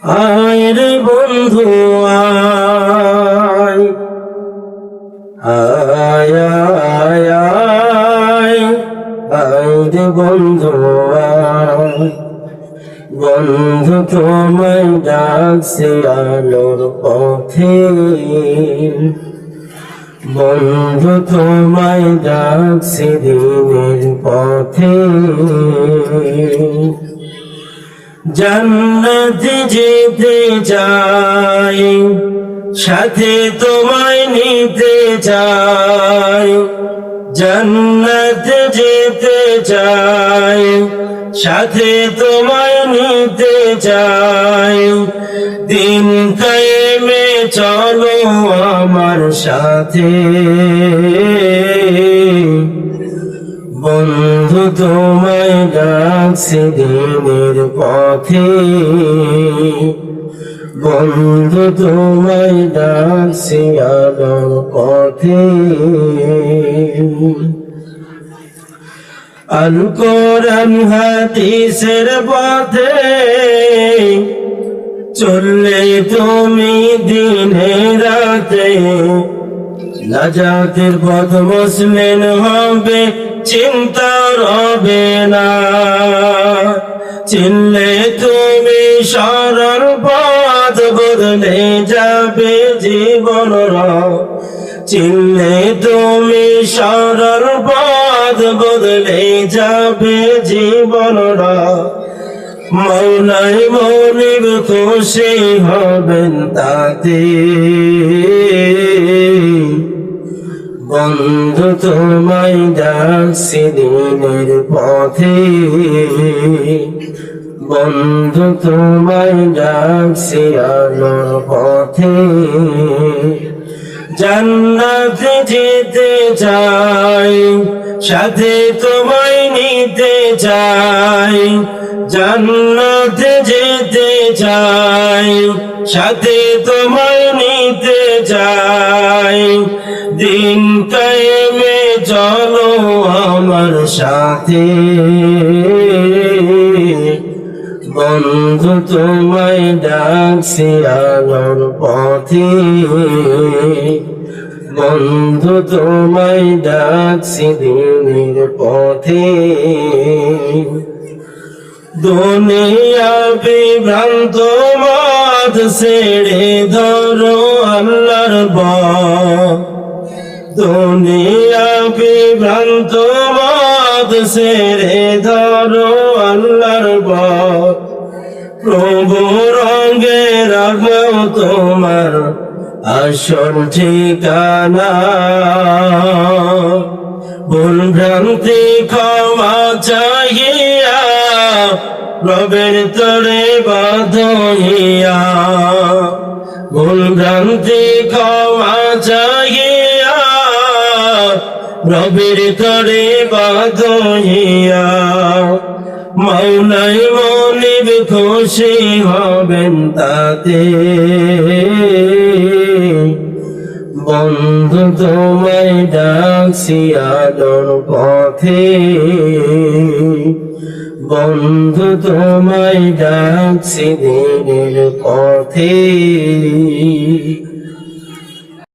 আয় রে বন্ধু আয় আয় আয় আয় তোমায় ডাকছে আলোর পথে বন্ধু তোমায় ডাকছি দিনের পথে। জন্নত যেতে চাই সাথে তোমায় নিতে চাই। জান্নাতে যেতে চাই, সাথে তোমায় নিতে চাই। দিন কায়েমে চলো আমার সাথে। বন্ধু তোমায় ডাকছে দিনের পথে। বন্ধু তোমায় ডাকছে আলোর পথে। আল কোরআন হাদিসের পথে চললে তুমি দিনে রাতে নাজাতের পথ মুসলিম হবে, চিন্তা রবে না। চিনলে তুমি সরল পথ বদলে যাবে জীবন চিনলে তুমি সরল পথ বদলে যাবে জীবন মৌলাই মনিব খুশি হবেন তাতে। বন্ধু তোমায় ডাকছি দিনের পথে। বন্ধু তোমায় ডাকছি আলোর পথে। জান্নাতে যেতে চাই। সাথে তোমায় নিতে চাই, জান্নাতে যেতে চাই সাথে তোমায় নিতে চাই। দিন কায়েমে চলো আমার সাথে। বন্ধু তোমায় ডাকছি আলোর পথে। বন্ধু তোমায় ডাকছি দিনের পথে। দুনিয়া বিভ্রান্ত মাত ছেড়ে ধরো আল্লাহর পথ। দুনিয়া বিভ্রান্ত মাত ছেড়ে ধরো আল্লাহর পথ। প্রভু রঙে রাখো তোমার আসল ঠিকানা। ভুল ভ্রান্তি ক্ষমা চাহিয়া, রবের তরে বাঁধিয়া ভুল ভ্রান্তি ক্ষমা চাহিয়া, রবের তরে বাঁধিয়া মৌলাই মনিব খুশি হবেন তাতে। বন্ধু তোমায় ডাকছি আলোর পথে। বন্ধু তোমায় ডাকছি দিনের পথে।